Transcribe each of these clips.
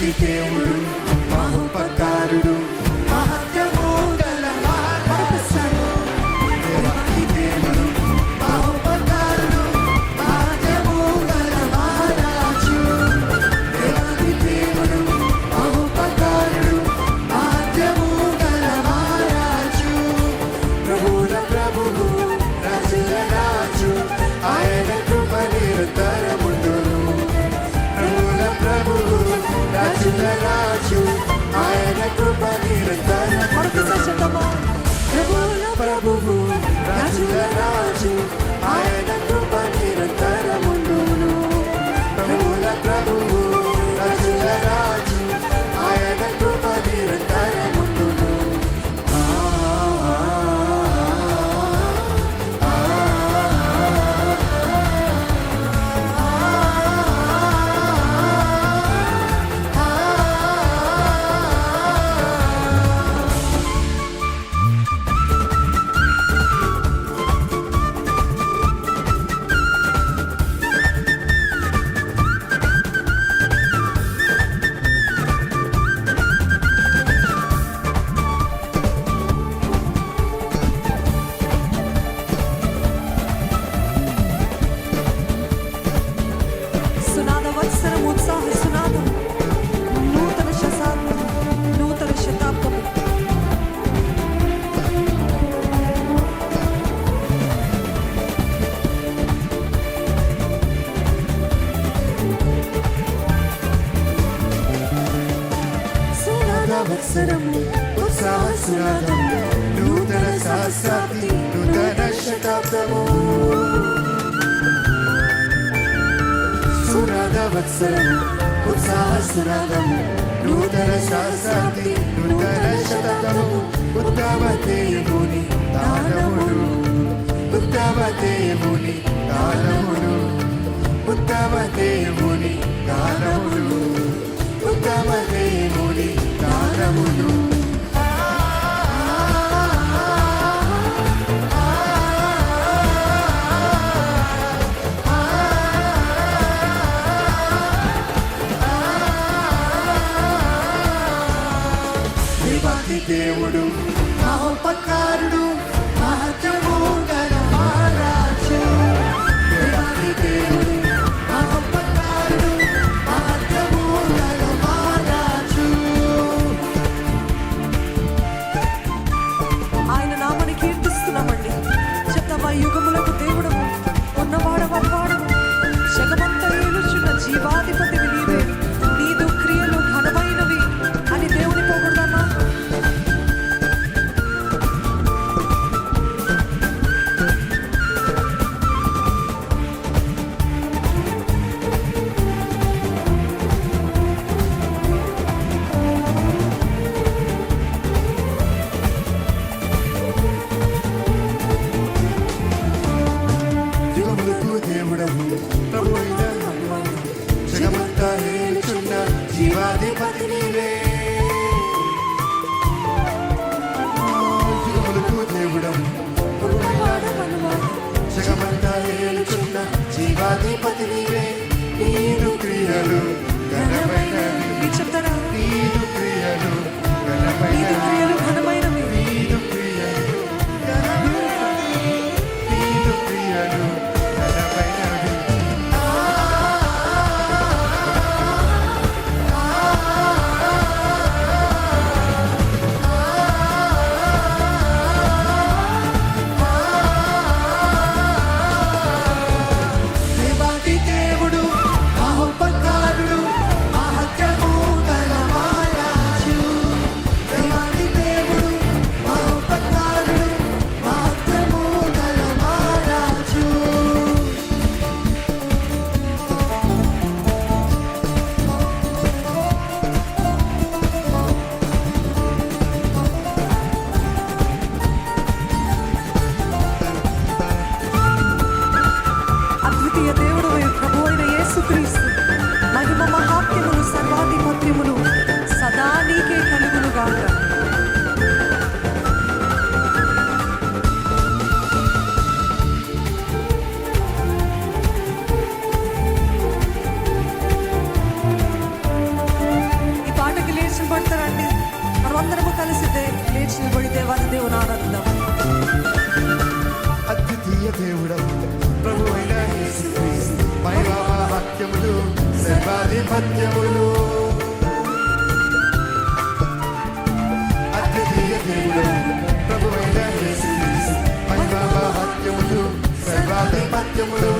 que teu సంవత్సరం ఉత్సాహస్రాగం నూతన శాస్త్రాన్ని నూతన శతకము ఉత్తమ దేవుని దానముడు ఉత్తమ దేవుని దానముడు ఉత్తమ దేవుని దానముడు దేవుడము జగమంతా ఏలుచున్న జీవాధిపతి నీవే. నీరు క్రియలు ఘనమైన నీరు క్రియలు ఘనమైన ఆధిపత్యములు. అత్యధీయ దేవుడు ప్రభువైన పరివాహత్యములు సర్వాధిపత్యములు.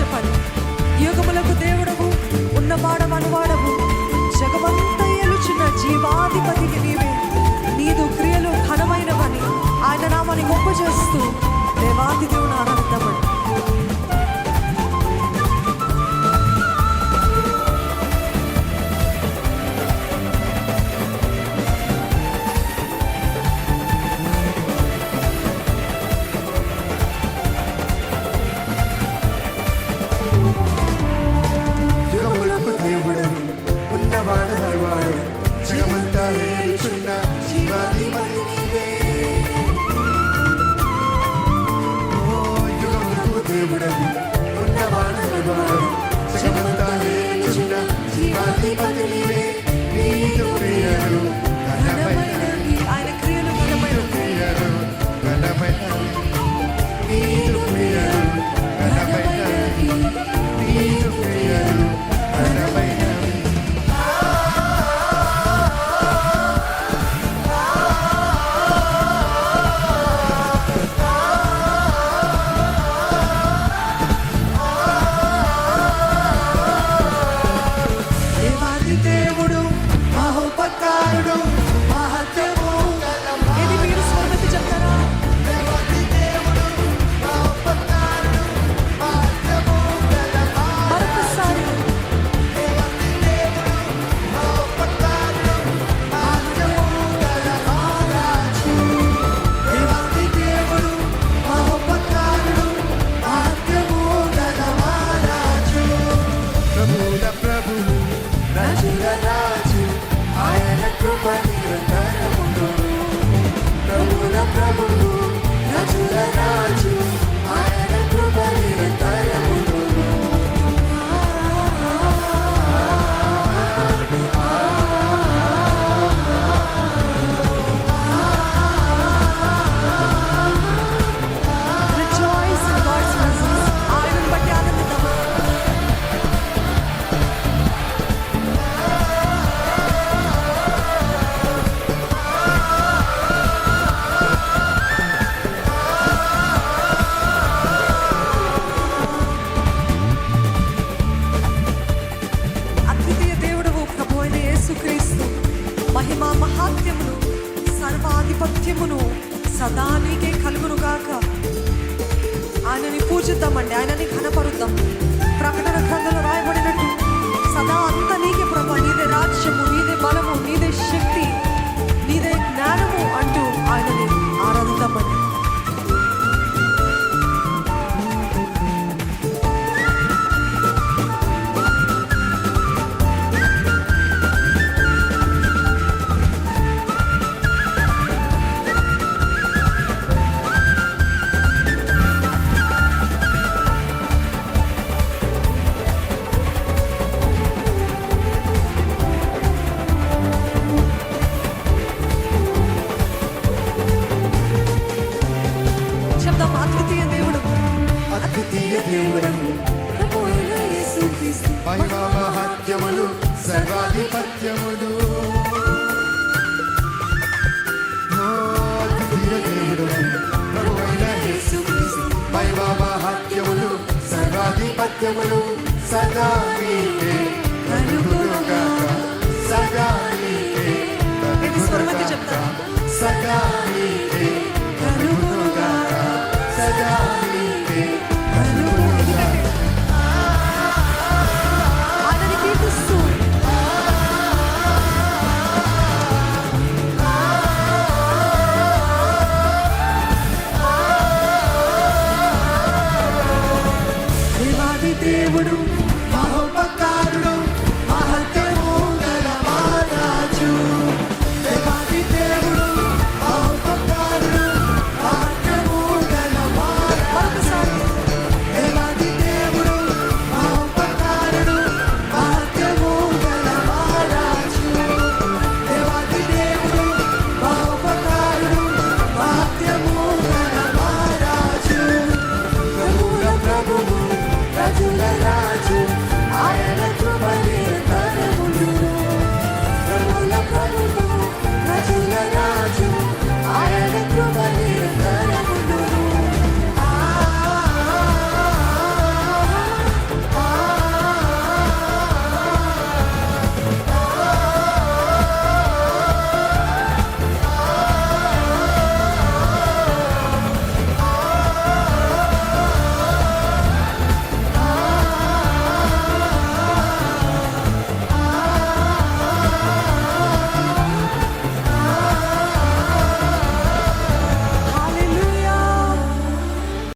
చెప్పాలి. యుగములకు దేవుడవు ఉన్నవాడ అనువాడవు. జగమంతా ఎలుచున్న జీవాధిపతికి నీవే. నీదు క్రియలు ఘనమైనవని ఆయన నామాన్ని గొప్ప చేస్తూ దేవాది దేవుడు തിരുമുടങ്ങി ഉന്നവാണ് ഭഗവാൻ ശിവന്താനേ കൃഷ്ണ ശിവാധിപതിലേ మహిమహత్యములు సర్వాధిపత్యములు. మహిమహత్యములు సర్వాధిపత్యములు సదా మీకే సదా మీకే సదా